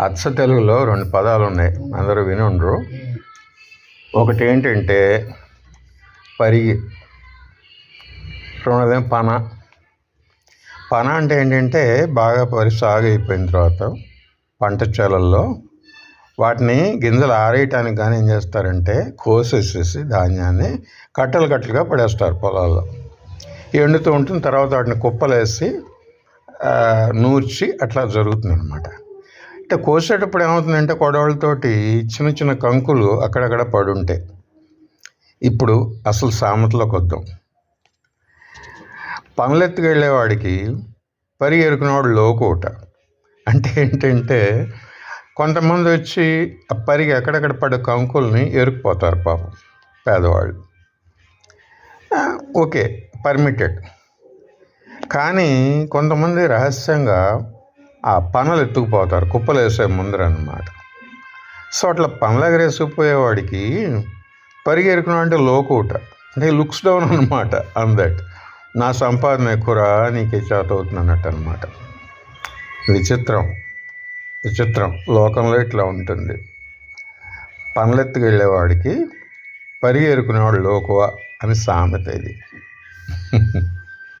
అచ్చ తెలుగులో రెండు పదాలు ఉన్నాయి అందరూ వినుండ్రు ఒకటి ఏంటంటే పరిగి రెండోదేం పన? పన అంటే ఏంటంటే బాగా పరి సాగు అయిపోయిన తర్వాత పంట చేలల్లో వాటిని గింజలు ఆరేయటానికి కానీ ఏం చేస్తారంటే కోసేసేసి ధాన్యాన్ని కట్టలు కట్టలుగా పడేస్తారు పొలాల్లో. ఎండుతూ ఉంటుంది. తర్వాత వాటిని కుప్పలేసి నూర్చి అట్లా జరుగుతుంది అనమాట అంటే కోసేటప్పుడు ఏమవుతుందంటే కొడవలతోటి చిన్న చిన్న కంకులు అక్కడక్కడ పడి ఉంటాయి ఇప్పుడు అసలు సామెతలోకి వద్దాం. పనులెత్తుకెళ్ళేవాడికి పరి ఎరుకునేవాడు లోకోట అంటే ఏంటంటే కొంతమంది వచ్చి ఆ పరిగి ఎక్కడెక్కడ పడే కంకుల్ని ఎరుకుపోతారు పాపం పేదవాళ్ళు. ఓకే పర్మిటెడ్ కానీ కొంతమంది రహస్యంగా ఆ పనులు ఎత్తుకుపోతారు కుప్పలు వేసే ముందర సో అట్లా పనులు ఎగరేసుకుపోయేవాడికి పరిగెరుకున్నా అంటే లోకూట అంటే లుక్స్ డౌన్ అనమాట అన్ దట్ నా సంపాదన ఎక్కువరా నీకే చేత అవుతుంది అన్నట్టు అనమాట విచిత్రం విచిత్రం లోకంలో ఇట్లా ఉంటుంది. పనులెత్తుకు వెళ్ళేవాడికి పరిగెరుకునేవాడు లోకువ అని సామెత ఇది.